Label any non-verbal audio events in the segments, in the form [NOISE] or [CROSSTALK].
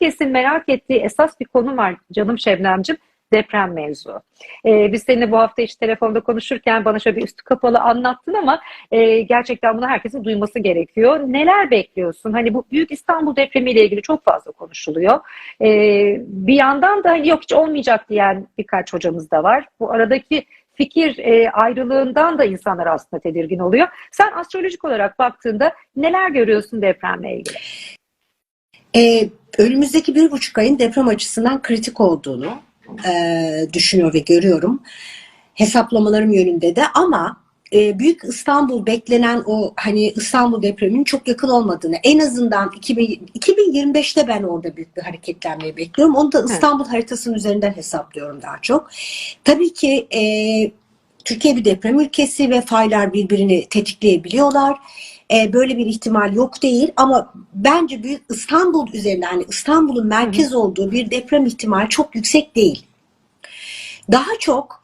herkesin merak ettiği esas bir konu var canım Şebnemcim deprem mevzu. Ee, biz seninle bu hafta işte telefonda konuşurken bana şöyle bir üstü kapalı anlattın ama e, gerçekten bunu herkesin duyması gerekiyor. Neler bekliyorsun? Hani bu Büyük İstanbul depremiyle ilgili çok fazla konuşuluyor. Ee, bir yandan da hani yok hiç olmayacak diyen birkaç hocamız da var. Bu aradaki fikir e, ayrılığından da insanlar aslında tedirgin oluyor. Sen astrolojik olarak baktığında neler görüyorsun depremle ilgili? Ee, önümüzdeki bir buçuk ayın deprem açısından kritik olduğunu e, düşünüyor ve görüyorum. Hesaplamalarım yönünde de ama e, Büyük İstanbul beklenen o hani İstanbul depreminin çok yakın olmadığını en azından 2000, 2025'te ben orada büyük bir hareketlenmeyi bekliyorum. Onu da İstanbul haritasının üzerinden hesaplıyorum daha çok. Tabii ki e, Türkiye bir deprem ülkesi ve faylar birbirini tetikleyebiliyorlar. E, böyle bir ihtimal yok değil ama bence büyük İstanbul üzerinden yani İstanbul'un merkez olduğu bir deprem ihtimali çok yüksek değil. Daha çok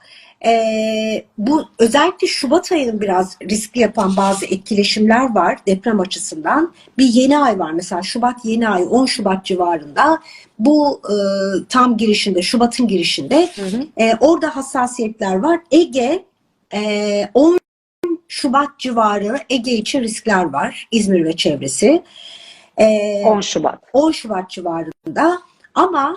e, bu özellikle Şubat ayının biraz riskli yapan bazı etkileşimler var deprem açısından. Bir yeni ay var mesela Şubat yeni ay 10 Şubat civarında bu e, tam girişinde Şubat'ın girişinde Hı hı. e, orada hassasiyetler var. Ege e, 10 Şubat civarı Ege için riskler var. İzmir ve çevresi. E, 10 Şubat. 10 Şubat civarında ama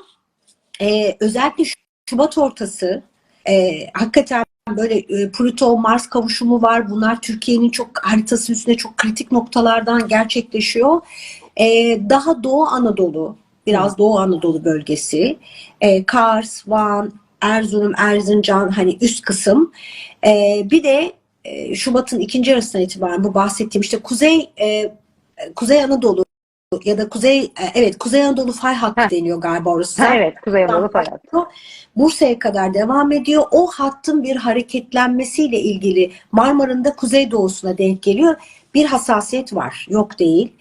e, özellikle Şubat ortası e, hakikaten böyle e, Plüto-Mars kavuşumu var. Bunlar Türkiye'nin çok haritası üstünde çok kritik noktalardan gerçekleşiyor. E, daha Doğu Anadolu, biraz Doğu Anadolu bölgesi, e, Kars, Van, Erzurum, Erzincan hani üst kısım. E, bir de e, Şubat'ın ikinci yarısından itibaren bu bahsettiğim işte Kuzey e, Kuzey Anadolu ya da Kuzey e, evet Kuzey Anadolu fay hattı Heh. deniyor galiba orası. Ha, evet Kuzey Anadolu Fay Hattı. Bursa'ya kadar devam ediyor. O hattın bir hareketlenmesiyle ilgili Marmara'nın da kuzeydoğusuna denk geliyor. Bir hassasiyet var. Yok değil.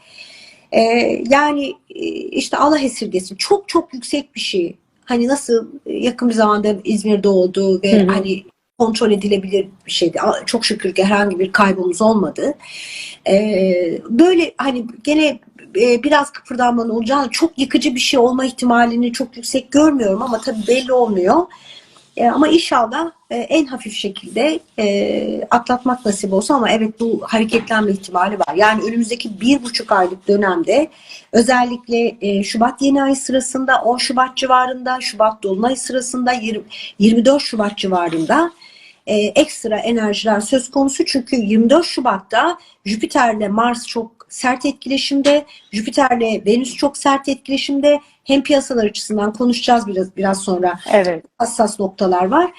Ee, yani e, işte Allah esirgesin. Çok çok yüksek bir şey. Hani nasıl yakın bir zamanda İzmir'de oldu ve Hı hı. hani kontrol edilebilir bir şeydi. Çok şükür ki herhangi bir kaybımız olmadı. Ee, böyle hani gene e, biraz kıpırdanmanın olacağını çok yıkıcı bir şey olma ihtimalini çok yüksek görmüyorum ama tabii belli olmuyor. E, ama inşallah e, en hafif şekilde e, atlatmak nasip olsa ama evet bu hareketlenme ihtimali var. Yani önümüzdeki bir buçuk aylık dönemde özellikle e, Şubat yeni ay sırasında 10 Şubat civarında, Şubat dolunay sırasında 20, 24 Şubat civarında e, ekstra enerjiler söz konusu. Çünkü 24 Şubat'ta Jüpiter'le Mars çok sert etkileşimde, Jüpiter'le Venüs çok sert etkileşimde. Hem piyasalar açısından konuşacağız biraz biraz sonra Evet. hassas noktalar var.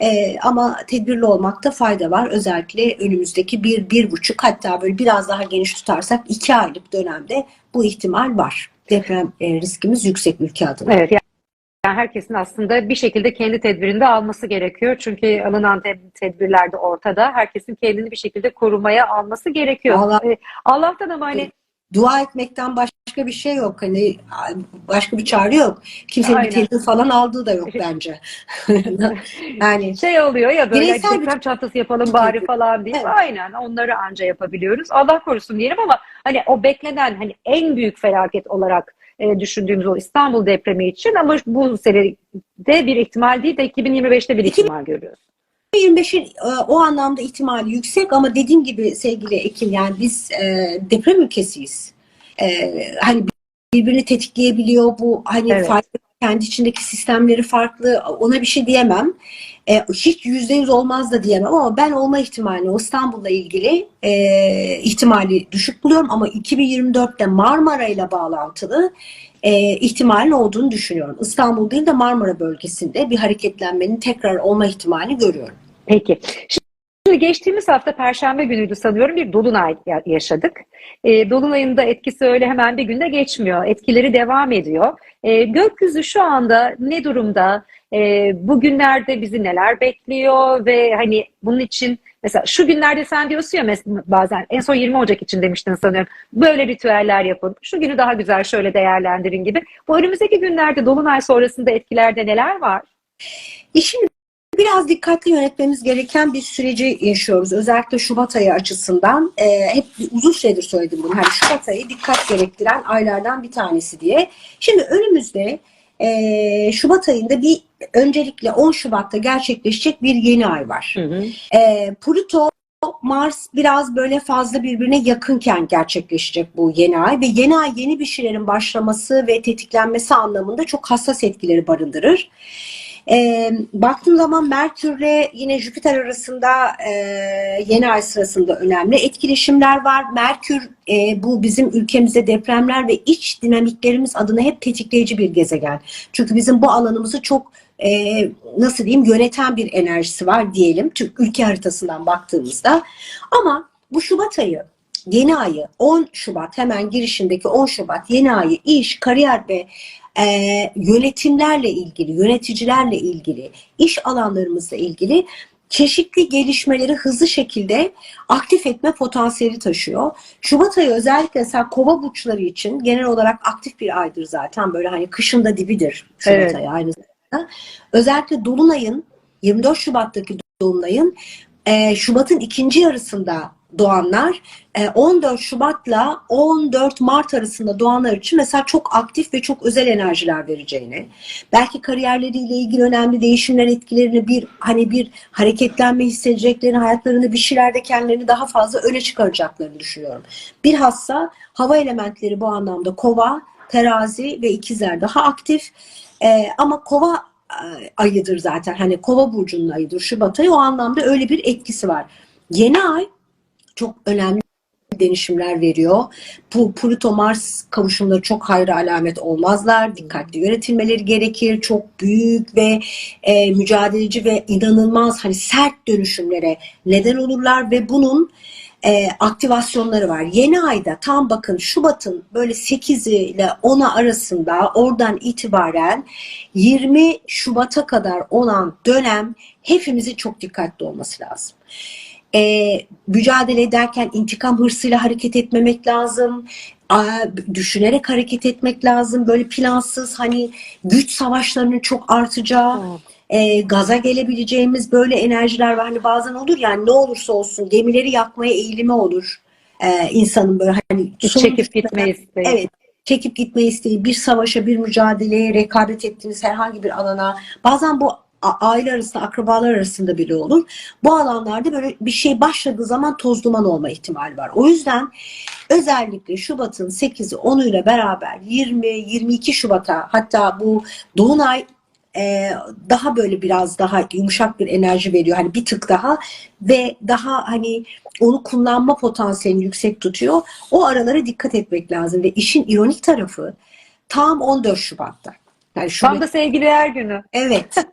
Ee, ama tedbirli olmakta fayda var. Özellikle önümüzdeki bir, bir buçuk hatta böyle biraz daha geniş tutarsak iki aylık dönemde bu ihtimal var. Deprem e, riskimiz yüksek ülke adına. Evet. Yani herkesin aslında bir şekilde kendi tedbirini de alması gerekiyor. Çünkü alınan te- tedbirler de ortada. Herkesin kendini bir şekilde korumaya alması gerekiyor. Vallahi- Ee, Allah'tan ama hani Dua etmekten başka bir şey yok. Hani başka bir çare yok. Kimsenin Aynen. bir tedbir falan aldığı da yok bence. [LAUGHS] yani şey oluyor ya böyle Bireysel "Hadi bir- çantası yapalım bari falan deyip Evet. aynen onları anca yapabiliyoruz. Allah korusun diyelim ama hani o beklenen hani en büyük felaket olarak e, düşündüğümüz o İstanbul depremi için ama bu senede bir ihtimal değil de 2025'te bir ihtimal görüyoruz. 25'in e, o anlamda ihtimali yüksek ama dediğim gibi sevgili Ekim yani biz e, deprem ülkesiyiz. E, hani birbirini tetikleyebiliyor bu hani Evet. farklı kendi içindeki sistemleri farklı ona bir şey diyemem. E, hiç yüzde yüz olmaz da diyemem ama ben olma ihtimalini o İstanbul'la ilgili e, ihtimali düşük buluyorum ama 2024'te Marmara ile bağlantılı e, ihtimalin olduğunu düşünüyorum. İstanbul değil de Marmara bölgesinde bir hareketlenmenin tekrar olma ihtimalini görüyorum. Peki. Şimdi geçtiğimiz hafta Perşembe günüydü sanıyorum bir Dolunay ya- yaşadık. E, Dolunay'ın etkisi öyle hemen bir günde geçmiyor. Etkileri devam ediyor. E, gökyüzü şu anda ne durumda? E, bugünlerde bizi neler bekliyor ve hani bunun için mesela şu günlerde sen diyorsun ya bazen en son 20 Ocak için demiştin sanıyorum. Böyle ritüeller yapın. Şu günü daha güzel şöyle değerlendirin gibi. Bu önümüzdeki günlerde Dolunay sonrasında etkilerde neler var? E şimdi biraz dikkatli yönetmemiz gereken bir süreci yaşıyoruz. Özellikle Şubat ayı açısından. Ee, hep uzun süredir söyledim bunu. Hani Şubat ayı dikkat gerektiren aylardan bir tanesi diye. Şimdi önümüzde e, Şubat ayında bir öncelikle 10 Şubat'ta gerçekleşecek bir yeni ay var. Hı hı. E, Plüto Mars biraz böyle fazla birbirine yakınken gerçekleşecek bu yeni ay ve yeni ay yeni bir şeylerin başlaması ve tetiklenmesi anlamında çok hassas etkileri barındırır. E, baktığım zaman Merkür'le yine Jüpiter arasında e, yeni ay sırasında önemli etkileşimler var. Merkür e, bu bizim ülkemizde depremler ve iç dinamiklerimiz adına hep tetikleyici bir gezegen. Çünkü bizim bu alanımızı çok e, nasıl diyeyim yöneten bir enerjisi var diyelim Türk ülke haritasından baktığımızda. Ama bu Şubat ayı yeni ayı 10 Şubat hemen girişindeki 10 Şubat yeni ayı iş, kariyer ve e, yönetimlerle ilgili, yöneticilerle ilgili, iş alanlarımızla ilgili çeşitli gelişmeleri hızlı şekilde aktif etme potansiyeli taşıyor. Şubat ayı özellikle mesela kova burçları için genel olarak aktif bir aydır zaten. Böyle hani kışın da dibidir Şubat Evet. ayı aynı. Özellikle Dolunay'ın 24 Şubat'taki Dolunay'ın e, Şubat'ın ikinci yarısında doğanlar e, 14 Şubat'la 14 Mart arasında doğanlar için mesela çok aktif ve çok özel enerjiler vereceğini, belki kariyerleriyle ilgili önemli değişimler etkilerini bir hani bir hareketlenme hissedeceklerini, hayatlarında bir şeylerde kendilerini daha fazla öne çıkaracaklarını düşünüyorum. Bilhassa hava elementleri bu anlamda kova, terazi ve ikizler daha aktif. E, ama kova e, ayıdır zaten. Hani kova burcunun ayıdır Şubat ayı. O anlamda öyle bir etkisi var. Yeni ay çok önemli denişimler veriyor. Bu Plüto Mars kavuşumları çok hayra alamet olmazlar. Dikkatli yönetilmeleri gerekir. Çok büyük ve e, mücadeleci ve inanılmaz hani sert dönüşümlere neden olurlar ve bunun e, aktivasyonları var. Yeni ayda tam bakın Şubat'ın böyle 8'i ile 10'a arasında oradan itibaren 20 Şubat'a kadar olan dönem hepimizin çok dikkatli olması lazım. E, mücadele ederken intikam hırsıyla hareket etmemek lazım. Düşünerek hareket etmek lazım. Böyle plansız hani güç savaşlarının çok artacağı e, gaza gelebileceğimiz böyle enerjiler var. Hani bazen olur yani ne olursa olsun gemileri yakmaya eğilimi olur. E, insanın böyle hani Çekip gitme isteği. Evet. Çekip gitme isteği, bir savaşa, bir mücadeleye, rekabet ettiğiniz herhangi bir alana, bazen bu aile arasında, akrabalar arasında bile olur. Bu alanlarda böyle bir şey başladığı zaman toz duman olma ihtimali var. O yüzden özellikle Şubat'ın 8'i 10'u ile beraber 20-22 Şubat'a hatta bu Dolunay e, daha böyle biraz daha yumuşak bir enerji veriyor. Hani bir tık daha ve daha hani onu kullanma potansiyelini yüksek tutuyor. O aralara dikkat etmek lazım ve işin ironik tarafı tam 14 Şubat'ta. Yani Şubat, Tam da sevgililer günü. evet.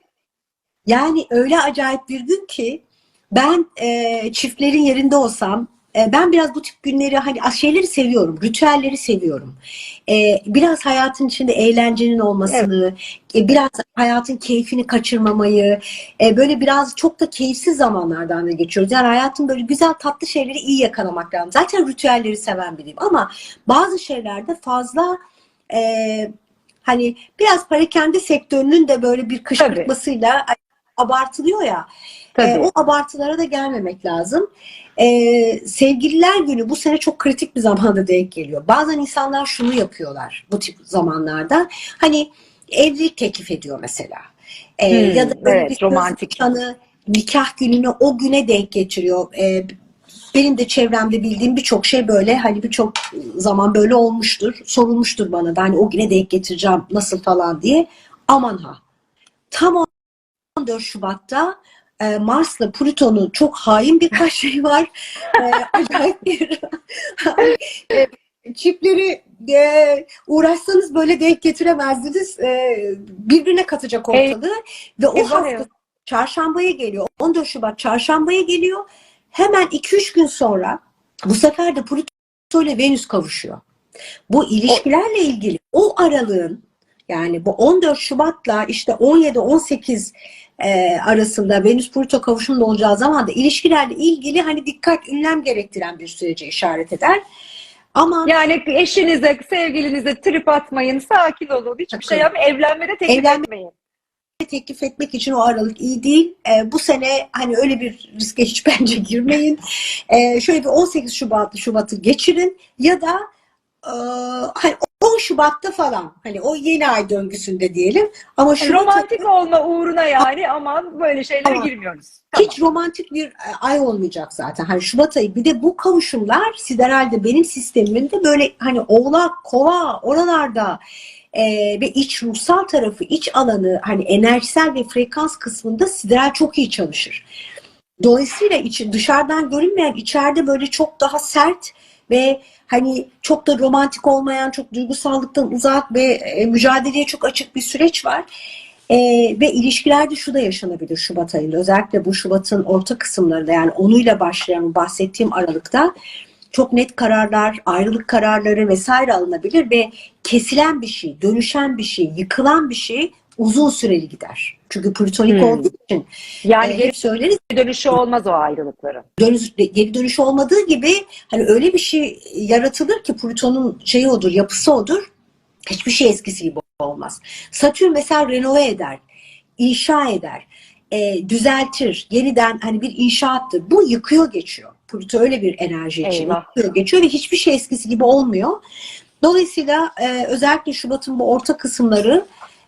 Yani öyle acayip bir gün ki ben e, çiftlerin yerinde olsam ben biraz bu tip günleri hani şeyleri seviyorum, ritüelleri seviyorum. E, biraz hayatın içinde eğlencenin olmasını, e, biraz hayatın keyfini kaçırmamayı, e, böyle biraz çok da keyifsiz zamanlardan da geçiyoruz. Yani hayatın böyle güzel tatlı şeyleri iyi yakalamak lazım. Zaten ritüelleri seven biriyim ama bazı şeylerde fazla e, hani biraz parakende sektörünün de böyle bir kışkırtmasıyla abartılıyor ya. Tabii. E, o abartılara da gelmemek lazım. E, sevgililer günü bu sene çok kritik bir zamanda denk geliyor. Bazen insanlar şunu yapıyorlar bu tip zamanlarda. Hani evlilik teklif ediyor mesela. E, Hmm, ya da evet, bir romantik. nişanı, nikah gününü o güne denk getiriyor. E, benim de çevremde bildiğim birçok şey böyle hani birçok zaman böyle olmuştur. Sorulmuştur bana da hani o güne denk getireceğim nasıl falan diye. Aman ha. Tam 14 Şubat'ta e, Mars'la Plüton'un çok hain birkaç şey var. E, [LAUGHS] acayip bir [LAUGHS] e, çiftleri e, uğraşsanız böyle denk getiremezdiniz. E, birbirine katacak ortalığı. Ve o Eyvah hafta eyvah. çarşambaya geliyor. 14 Şubat çarşambaya geliyor. Hemen 2-3 gün sonra bu sefer de Plüto ile Venüs kavuşuyor. Bu ilişkilerle ilgili o aralığın yani bu 14 Şubat'la işte 17-18 e, arasında Venüs Plüto kavuşumunda olacağı zaman da ilişkilerle ilgili hani dikkat ünlem gerektiren bir sürece işaret eder. Ama Yani eşinize, sevgilinize trip atmayın, sakin olun. Hiçbir Sakın. şey yapmayın. Evlenmede teklif Evlenme- etmeyin. teklif etmek için o aralık iyi değil. E, bu sene hani öyle bir riske hiç [LAUGHS] bence girmeyin. E, şöyle bir 18 Şubat Şubat'ı geçirin ya da e, hani 10 Şubat'ta falan hani o yeni ay döngüsünde diyelim. Ama Yani Şubat romantik olma uğruna yani aman böyle şeylere Ama girmiyoruz. Tamam. hiç romantik bir e, ay olmayacak zaten. Hani Şubat ayı. Bir de bu kavuşumlar sideralde benim sistemimde böyle hani oğlak, kova oralarda e, ve iç ruhsal tarafı, iç alanı hani enerjisel ve frekans kısmında sideral çok iyi çalışır. Dolayısıyla içi, dışarıdan görünmeyen içeride böyle çok daha sert ve hani çok da romantik olmayan, çok duygusallıktan uzak ve e, mücadeleye çok açık bir süreç var. E, ve ilişkilerde şu da yaşanabilir Şubat ayında. Özellikle bu Şubat'ın orta kısımlarında yani onuyla başlayan bahsettiğim aralıkta çok net kararlar, ayrılık kararları vesaire alınabilir ve kesilen bir şey, dönüşen bir şey, yıkılan bir şey uzun süreli gider. Çünkü plütonik Hmm. olduğu için Yani e, geri söyleriz dönüşü olmaz o ayrılıkların. dönüş, geri dönüş olmadığı gibi hani öyle bir şey yaratılır ki Plüton'un şeyi odur, yapısı odur. Hiçbir şey eskisi gibi olmaz. Satürn mesela renove eder, inşa eder, e, düzeltir, yeniden hani bir inşaattır. Bu yıkıyor geçiyor. Plüto öyle bir enerji için Eyvah. yıkıyor geçiyor ve hiçbir şey eskisi gibi olmuyor. Dolayısıyla e, özellikle Şubat'ın bu orta kısımları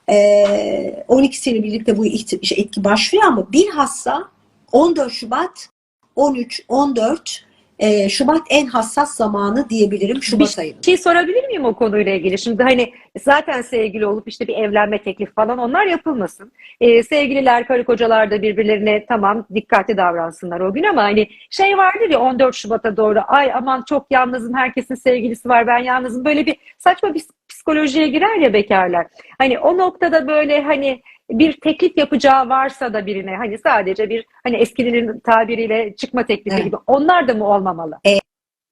12'siyle birlikte bu şey, etki başlıyor ama bilhassa 14 Şubat 13, 14 e, Şubat en hassas zamanı diyebilirim Şubat ayının. Bir şey sorabilir miyim o konuyla ilgili? Şimdi hani zaten sevgili olup işte bir evlenme teklifi falan onlar yapılmasın. Ee, sevgililer, karı kocalar da birbirlerine tamam dikkatli davransınlar o gün ama hani şey vardır ya 14 Şubat'a doğru ay aman çok yalnızım herkesin sevgilisi var ben yalnızım böyle bir saçma bir psikolojiye girer ya bekarlar. Hani o noktada böyle hani bir teklif yapacağı varsa da birine hani sadece bir hani eskilerin tabiriyle çıkma teklifi Evet. gibi onlar da mı olmamalı? E,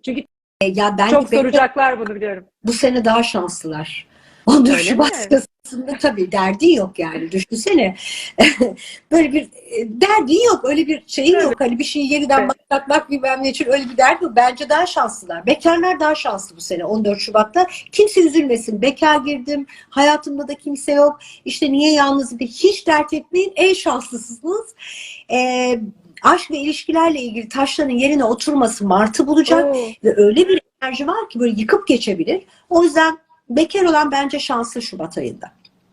Çünkü E, ya ben çok soracaklar bunu biliyorum. bu sene daha şanslılar. 14 Öyle Şubat mi? sırasında tabii derdi yok yani düşünsene. [LAUGHS] Böyle bir e, derdi yok öyle bir şeyin Evet. yok. Hani bir şeyi yeniden Evet. başlatmak bilmem ne için öyle bir derdi yok. Bence daha şanslılar. Bekarlar daha şanslı bu sene 14 Şubat'ta. Kimse üzülmesin. Bekar girdim. Hayatımda da kimse yok. İşte niye yalnızım diye hiç dert etmeyin. En şanslısınız. Ee, aşk ve ilişkilerle ilgili taşların yerine oturması Mart'ı bulacak. Oo. Ve öyle bir enerji var ki böyle yıkıp geçebilir. O yüzden bekar olan bence şanslı Şubat ayında.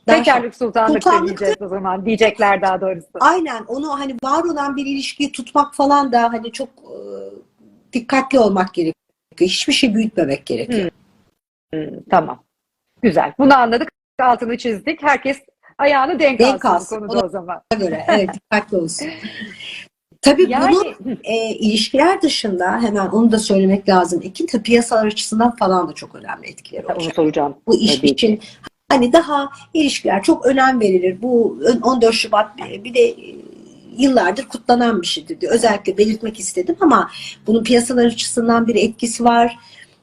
Bekarlık sultanlık diyeceğiz o zaman. Diyecekler daha doğrusu. Aynen onu hani var olan bir ilişkiyi tutmak falan da hani çok e, dikkatli olmak gerekiyor. Hiçbir şey büyütmemek gerekiyor. Hmm, tamam. Güzel. Bunu anladık. Altını çizdik. Herkes ayağını denk, Denk alsın alsın. konuda Ona- o zaman. Göre evet dikkatli olsun. [LAUGHS] Tabii Yani bunu e, ilişkiler dışında hemen onu da söylemek lazım. Tabii piyasalar açısından falan da çok önemli etkileri onu olacak. soracağım. bu iş Tabii için hani daha ilişkiler çok önem verilir. Bu 14 Şubat bir de yıllardır kutlanan bir şeydir diye özellikle belirtmek istedim ama bunun piyasalar açısından bir etkisi var.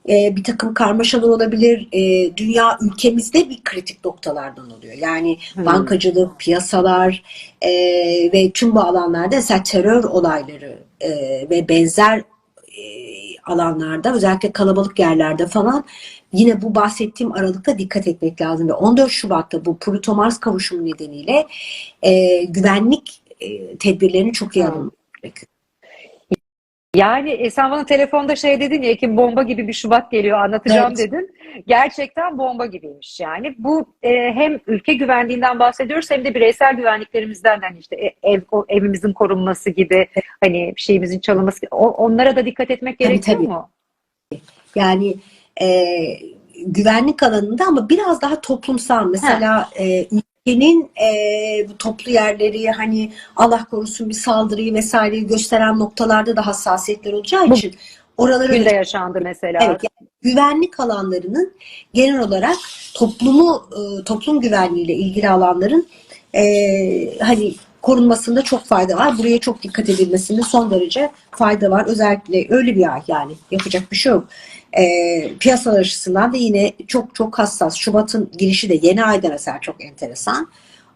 Ee, bir takım karmaşalar olabilir. Ee, dünya ülkemizde bir kritik noktalardan oluyor. Yani Hmm. bankacılık, piyasalar e, ve tüm bu alanlarda mesela terör olayları e, ve benzer e, alanlarda özellikle kalabalık yerlerde falan yine bu bahsettiğim aralıkta dikkat etmek lazım ve 14 Şubat'ta bu Plüto Mars kavuşumu nedeniyle e, güvenlik e, tedbirlerini çok iyi Hmm. alınması gerekiyor. Yani e, sen bana telefonda şey dedin ya Ekim bomba gibi bir Şubat geliyor anlatacağım Evet. dedin. Gerçekten bomba gibiymiş yani. Bu e, hem ülke güvenliğinden bahsediyoruz hem de bireysel güvenliklerimizden hani işte e, ev evimizin korunması gibi hani şeyimizin çalınması gibi. O- onlara da dikkat etmek Tabii, gerekiyor tabii. mu? Yani e, güvenlik alanında ama biraz daha toplumsal. Mesela e, ülkenin e, bu toplu yerleri hani Allah korusun bir saldırıyı vesaireyi gösteren noktalarda da hassasiyetler olacağı için oralara Günde yaşandı mesela. Evet, yani güvenlik alanlarının genel olarak toplumu toplum güvenliğiyle ilgili alanların e, hani korunmasında çok fayda var. Buraya çok dikkat edilmesinde son derece fayda var. Özellikle öyle bir ay yani yapacak bir şey yok. E, piyasalar açısından da yine çok çok hassas. Şubat'ın girişi de yeni ayda mesela çok enteresan.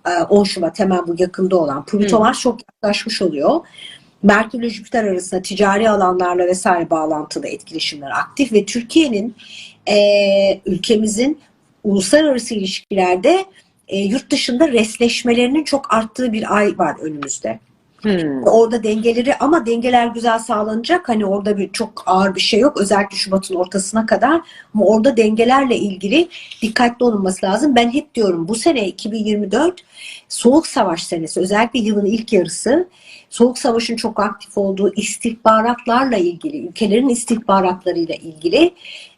E, 10 Şubat hemen bu yakında olan. Plüto. Mars çok yaklaşmış oluyor. Merkür ile Jüpiter arasında ticari alanlarla vesaire bağlantılı etkileşimler aktif ve Türkiye'nin e, ülkemizin uluslararası ilişkilerde e, yurt dışında resleşmelerinin çok arttığı bir ay var önümüzde. Hmm. Orada dengeleri ama dengeler güzel sağlanacak. Hani orada bir çok ağır bir şey yok. Özellikle Şubat'ın ortasına kadar. Ama orada dengelerle ilgili dikkatli olunması lazım. Ben hep diyorum bu sene 2024 soğuk savaş senesi. Özellikle yılın ilk yarısı. Soğuk savaşın çok aktif olduğu istihbaratlarla ilgili, ülkelerin istihbaratlarıyla ilgili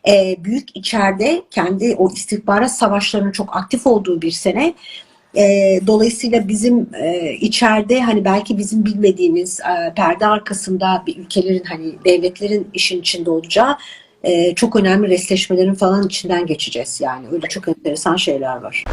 e, büyük içeride kendi o istihbarat savaşlarının çok aktif olduğu bir sene. E, dolayısıyla bizim e, içeride hani belki bizim bilmediğimiz e, perde arkasında bir ülkelerin hani devletlerin işin içinde olacağı e, çok önemli resleşmelerin falan içinden geçeceğiz yani. Öyle çok enteresan şeyler var.